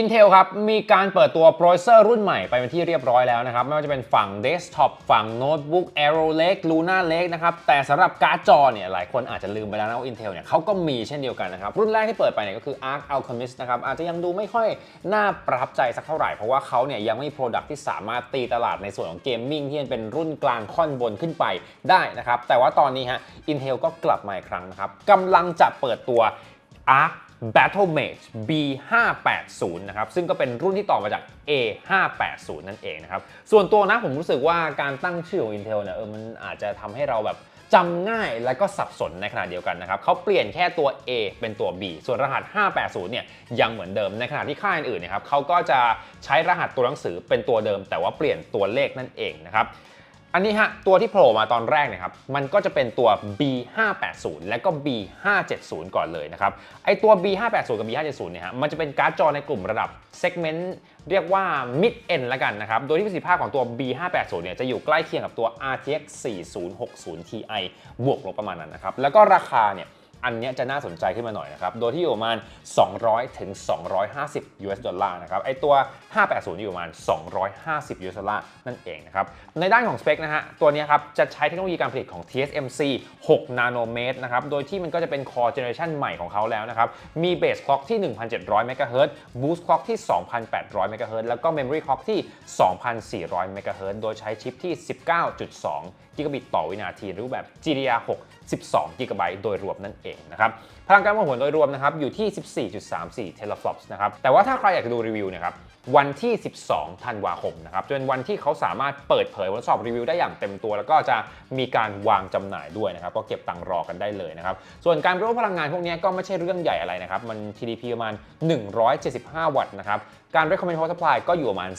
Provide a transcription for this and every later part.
Intel ครับ มีการเปิดตัวโปรเซอร์รุ่นใหม่ไปเป็นที่เรียบร้อยแล้วนะครับ ไม่ว่าจะเป็นฝั่งเดสก์ท็อปฝั่งโน้ตบุ๊ก Arrow Lake Luna Lake นะครับ แต่สำหรับการ์ดจอเนี่ย หลายคนอาจจะลืมไปแล้วนะว่า Intel เนี่ยเขาก็มีเช่นเดียวกันนะครับ รุ่นแรกที่เปิดไปเนี่ยก็คือ Arc Alchemist นะครับ อาจจะยังดูไม่ค่อยน่าประทับใจสักเท่าไหร่ เพราะว่าเขาเนี่ยยังไม่มีโปรดักที่สามารถตีตลาดในส่วนของเกมมิ่งที่เป็นรุ่นกลางค่อนบนขึ้นไปได้นะครับแต่ว่าตอนนี้ฮะ Intel ก็กลับมาอีกครั้งนะครับกำลังจะเปิดตัว Arc Battle Mage B580 นะครับ ซึ่งก็เป็นรุ่นที่ต่อมาจาก A580 นั่นเองนะครับ ส่วนตัวนะผมรู้สึกว่าการตั้งชื่อของ Intel เนี่ยเออมันอาจจะทำให้เราแบบจำง่ายและก็สับสนในขณะเดียวกันนะครับเขาเปลี่ยนแค่ตัว A เป็นตัว B ส่วนรหัส 580 เนี่ยยังเหมือนเดิมในขณะที่ค่ายอื่นๆเนะครับเขาก็จะใช้รหัสตัวหนังสือเป็นตัวเดิม แต่ว่าเปลี่ยนตัวเลขนั่นเองนะครับ อันนี้ฮะตัวที่โผล่มาตอนแรกนะครับมันก็จะเป็นตัว B580 และก็ B570 ก่อนเลยนะครับไอตัว B580 กับ B570 เนี่ยฮะมันจะเป็นการ์ดจอในกลุ่มระดับเซกเมนต์เรียกว่า mid end ละกันนะครับ โดยที่ประสิทธิภาพของตัว B580 เนี่ยจะอยู่ใกล้เคียงกับตัว RTX 4060 Ti บวกลบประมาณนั้นนะครับแล้วก็ราคาเนี่ย อันนี้จะน่าสนใจขึ้นมาหน่อยนะครับ โดยที่อยู่ประมาณ 200ถึง250 US ดอลลาร์นะครับ ไอตัว 580 อยู่ประมาณ 250 US ดอลลาร์นั่นเองนะครับ ในด้านของสเปคนะฮะ ตัวนี้ครับ จะใช้เทคโนโลยีการผลิตของ TSMC 6 นาโนเมตรนะครับ โดยที่มันก็จะเป็น Core Generation ใหม่ของเขาแล้วนะครับ มี Base Clock ที่ 1,700 MHz Boost Clock ที่ 2,800 MHz แล้วก็ Memory Clock ที่ 2,400 MHz โดยใช้ชิปที่ 19.2 กิกะบิตต่อวินาทีรูปแบบ GDDR6 12 กิกะไบต์โดยรวมนั่นเองนะครับพลังการมองผลโดยรวมนะครับอยู่ที่ 14.34 teraflops นะครับแต่ว่าถ้าใครอยากจะดูรีวิวนะครับวันที่ 12 ธันวาคมนะครับจนวันที่เขาสามารถเปิดเผยทดสอบรีวิวได้อย่างเต็มตัว แล้วก็จะมีการวางจำหน่ายด้วยนะครับก็เก็บตังค์รอกันได้เลยนะครับส่วนการริโภคพลังงานพวกนี้ก็ไม่ใช่เรื่องใหญ่อะไรนะครับมัน TDP ประมาณ 175 วัตต์นะครับการ recommend power supply ก็อยู่ประมาณ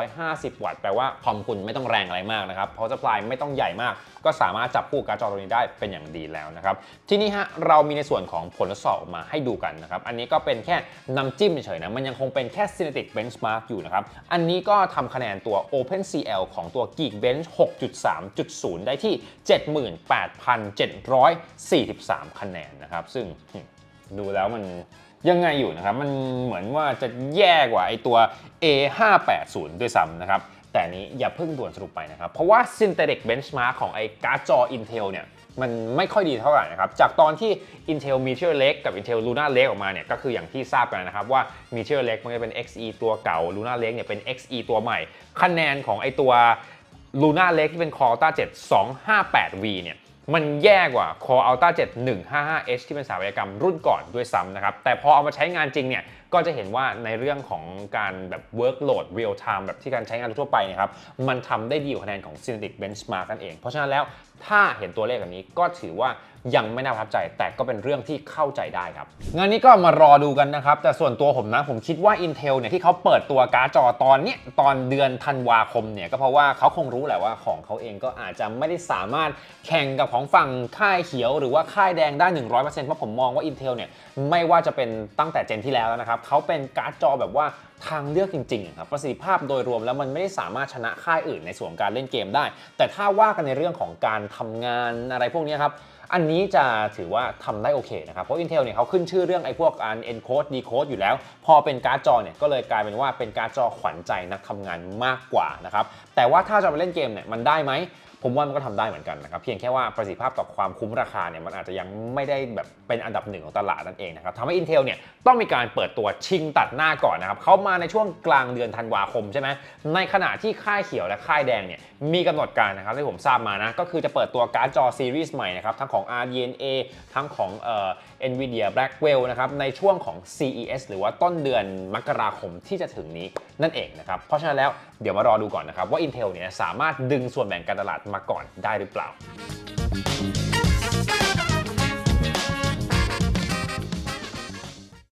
450 วัตต์ แปลว่าคอมคุณไม่ต้องแรงอะไรมากนะครับ power supply ไม่ต้องใหญ่มาก ก็สามารถจับคู่การ์ดจอตัวนี้ได้เป็นอย่างดีแล้วนะครับ ทีนี้ฮะเรามีในส่วนของผลทดสอบออกมาให้ดูกันนะครับ อันนี้ก็เป็นแค่น้ำจิ้มเฉยๆนะ มันยังคงเป็นแค่ Cinetic Benchmark อยู่นะครับ อันนี้ก็ทำคะแนนตัว OpenCL ของตัว Geekbench 6.3.0 ได้ที่ 78,743 คะแนนนะครับ ซึ่งดูแล้วมันยังไงอยู่นะครับ มันเหมือนว่าจะแย่กว่าไอตัว A580 ด้วยซ้ำนะครับ แต่นี้อย่าเพิ่งด่วนสรุปไปนะครับ เพราะว่า Synthetic Benchmark ของไอการ์ดจอ Intel เนี่ย มันไม่ค่อยดีเท่าไหร่นะครับ จากตอนที่ Intel Meteor Lake กับ Intel Luna Lake ออกมาเนี่ยก็คืออย่างที่ทราบกันนะครับว่า Meteor Lake มันจะเป็น Xe ตัวเก่า Luna Lake เนี่ยเป็น Xe ตัวใหม่ คะแนนของไอตัว Luna Lake ที่เป็น Core Ultra 7 258V เนี่ยมันแย่กว่า Core Ultra 7 155H ที่เป็นสถาปัตยกรรมรุ่นก่อนด้วยซ้ำนะครับ แต่พอเอามาใช้งานจริงเนี่ย ก็จะเห็นว่าในเรื่องของการแบบ workload real time แบบที่การใช้งานทั่วไปนะครับ มันทำได้ดีกว่าคะแนนของ Cinetic Benchmark นั่นเอง เพราะฉะนั้นแล้วถ้าเห็นตัวเลขแบบนี้ก็ถือว่ายังไม่น่าประทับใจ แต่ก็เป็นเรื่องที่เข้าใจได้ครับ งานนี้ก็มารอดูกันนะครับ แต่ส่วนตัวผมนะ ผมคิดว่า Intel เนี่ยที่เขาเปิดตัวการ์ดจอตอนเนี้ยตอนเดือนธันวาคมเนี่ยก็เพราะว่าเขาคงรู้แหละว่าของเขาเองก็อาจจะไม่ได้สามารถแข่งกับของฝั่งค่ายเขียว หรือว่าค่ายแดงได้ 100%เพราะผมมองว่า Intel เนี่ยไม่ว่าจะเป็นตั้งแต่เจนที่แล้วนะครับเขาเป็นการ์ดจอแบบว่าทางเลือกจริงๆครับประสิทธิภาพโดยรวมแล้วมันไม่ได้สามารถชนะค่ายอื่นในส่วนการเล่นเกมได้ แต่ถ้าว่ากันในเรื่องของการทำงานอะไรพวกนี้ครับ อันนี้จะถือว่าทำได้โอเคนะครับ เพราะ Intel เนี่ยเขาขึ้นชื่อเรื่องไอ้พวกการ encode decode อยู่แล้ว พอเป็นการ์ดจอเนี่ยก็เลยกลายเป็นว่าเป็นการ์ดจอขวัญใจนักทำงานมากกว่านะครับ แต่ว่าถ้าจะไปเล่นเกมเนี่ยมันได้ไหมผมว่ามันก็ทำได้เหมือนกันนะครับ เพียงแค่ว่าประสิทธิภาพต่อความคุ้มราคาเนี่ยมันอาจจะยังไม่ได้แบบเป็นอันดับหนึ่งของตลาดนั่นเองนะครับทำให้ Intel เนี่ยต้องมีการเปิดตัวชิงตัดหน้าก่อนนะครับเขามาในช่วงกลางเดือนธันวาคมใช่ไหมในขณะที่ค่ายเขียวและค่ายแดงเนี่ยมีกำหนดการนะครับที่ผมทราบมานะก็คือจะเปิดตัวการ์ดจอซีรีส์ใหม่นะครับทั้งของ RDNA ทั้งของเอ่อ NVIDIA Blackwell นะครับในช่วงของ CES หรือว่าต้นเดือนมกราคมที่จะถึงนี้นั่นเองนะครับเพราะฉะนั้นแล้วเดี๋ยวมารอดูก่อนนะครับว่า Intel เนี่ยสามารถดึงส่วนแบ่งการตลาดมาก่อนได้หรือเปล่า